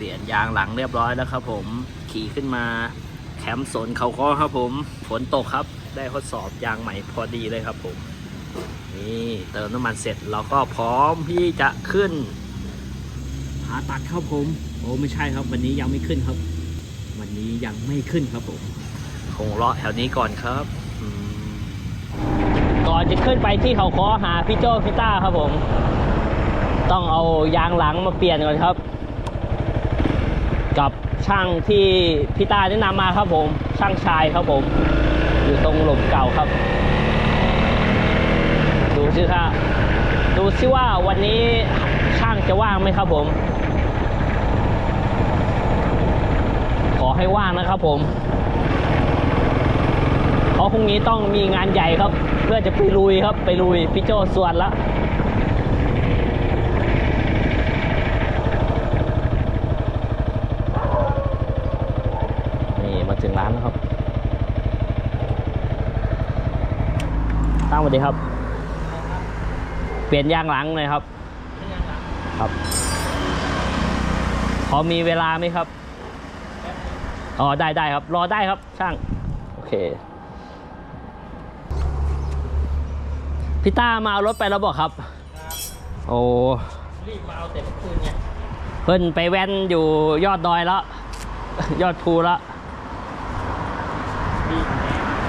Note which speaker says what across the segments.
Speaker 1: ปลี่ยนยางหลังเรียบร้อยแล้วครับผมขี่ขึ้นมาแคมป์สนเขาก็ครับผมฝนตกครับ ได้ทดสอบยางใหม่พอดีเลยครับผมนี่เติมน้ำมันเสร็จเราก็พร้อมที่จะขึ้นผาตัดครับผม โอ้ไม่ใช่ครับ วันนี้ยังไม่ขึ้นครับ วันนี้ยังไม่ขึ้นครับผมคงเลาะแถวนี้ก่อนครับก่อนจะขึ้นไปที่เขาคอหาพี่โจพี่ต้าครับผม ต้องเอายางหลังมาเปลี่ยนก่อนครับ กับช่างที่พี่ตาแนะนำมาครับผม ช่างชายครับผม อยู่ตรงหลุมเก่าครับ ดูสิครับดูสิว่าวันนี้ช่างจะว่างไหมครับผม ขอให้ว่างนะครับผมเพราะพรุ่งนี้ต้องมีงานใหญ่ครับ เพื่อจะไปลุยครับ ไปลุยพี่โจส่วนละ นี่มาถึงร้านแล้วครับ ตั้ง สวัสดีครับ เปลี่ยนยางหลังเลยครับ ครับพอมีเวลาไหมครับอ๋อได้ได้ครับ รอได้ครับช่าง โอเคพี่ต้ามาเอารถไปแล้วบอกครับ โอ้
Speaker 2: รีบมาเอาแต่เมื่อคืนไง
Speaker 1: เพิ่นไปแว้นอยู่ยอดดอยแล้ว ยอดภูแล้ว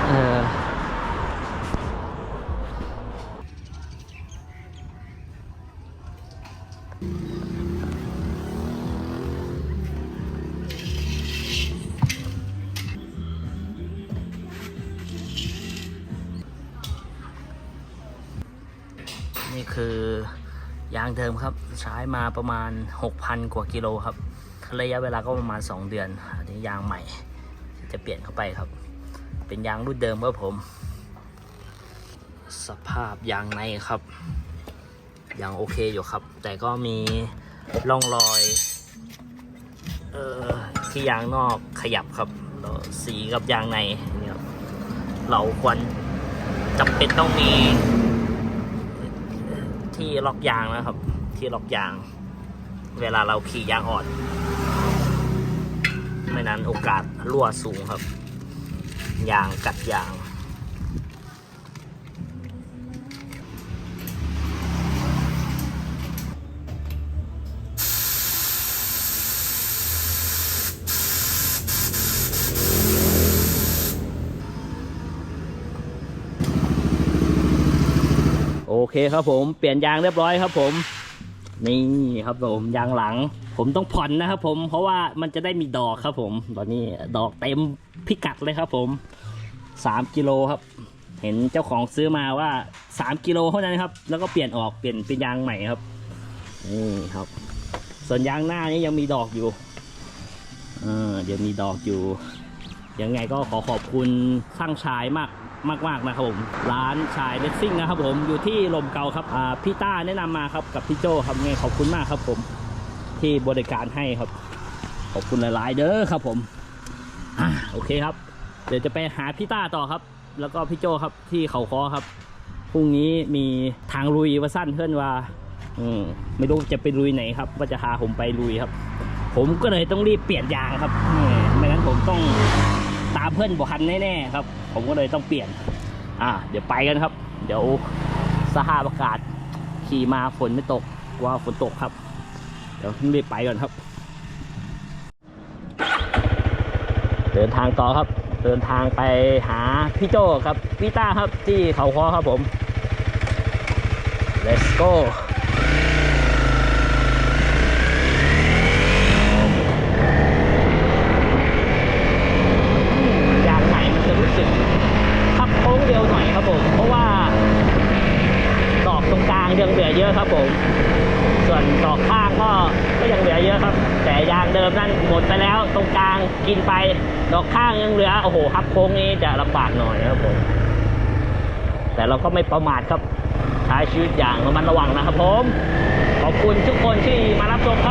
Speaker 1: เออ คือยางเดิมครับ ใช้มาประมาณ 6,000 กว่ากิโลครับ ระยะเวลาก็ประมาณ 2 เดือนอันนี้ยางใหม่ จะเปลี่ยนเข้าไปครับ เป็นยางรุ่นเดิมครับผม สภาพยางในครับยังโอเคอยู่ครับ แต่ก็มีร่องรอยเออที่ยางนอกขยับครับสีกับยางในเนี่ยครับเราควรจำเป็นต้องมี ที่ล็อกยางนะครับ ที่ล็อกยาง เวลาเราขี่ยางอ่อน ไม่นั้นโอกาสรั่วสูงครับ ยางกัดยาง เคครับผมเปลี่ยนยางเรียบร้อยครับผม นี่ครับผมยางหลัง ผมต้องผ่อนนะครับ ผมเพราะว่ามันจะได้มีดอกครับ ผม ตอนนี้ดอกเต็มพิกัดเลยครับ ผมสามกิโลครับ เห็นเจ้าของซื้อมาว่าสามกิโลเท่านั้นครับ แล้วก็เปลี่ยนออกเปลี่ยนเป็นยางใหม่ครับนี่ครับ ส่วนยางหน้านี้ยังมีดอกอยู่เออเดี๋ยวมีดอกอยู่ยังไงก็ขอขอบคุณช่างชายมาก มากมากๆนะครับผม ร้านชายเลสซิ่งนะครับผมอยู่ที่ลมเกาครับพี่ต้าแนะนำมาครับกับพี่โจครับไงขอบคุณมากครับผมที่บริการให้ครับ ขอบคุณหลาย ๆ เด้อครับผมอโอเคครับ เดี๋ยวจะไปหาพี่ต้าต่อครับ แล้วก็พี่โจครับที่เขาคอครับพรุ่งนี้มีทางลุยว่าสั้นเพื่อนว่า อืมไม่รู้จะไปลุยไหนครับ ว่าจะพาผมไปลุยครับ ผมก็เลยต้องรีบเปลี่ยนยางครับไม่งั้นผมต้อง ตามเพื่อนบอคันแน่ๆครับ ผมก็เลยต้องเปลี่ยน อ่า เดี๋ยวไปกันครับ เดี๋ยวสภาพอากาศขี่มาฝนไม่ตกว่าฝนตกครับ เดี๋ยวรีบไปก่อนครับ เดินทางต่อครับ เดินทางไปหาพี่โจครับพี่ต้าครับที่เขาคอครับผม let's go ยางไหนมันจะรู้สึกขับโค้งเร็วหน่อยครับผม เพราะว่า ดอกตรงกลาง ยังเหลือเยอะครับผม ส่วนดอกข้างก็ก็ยังเหลือเยอะครับ แต่ยางเดิมนั่นหมดไปแล้ว ตรงกลางกินไปดอกข้างยังเหลือโอ้โหฮับโค้งนี้จะลำบากหน่อยครับผม แต่เราก็ไม่ประมาทครับใช้ชีวิตอย่างระมัดระวังนะครับผมขอบคุณทุกคนที่มารับชมครับ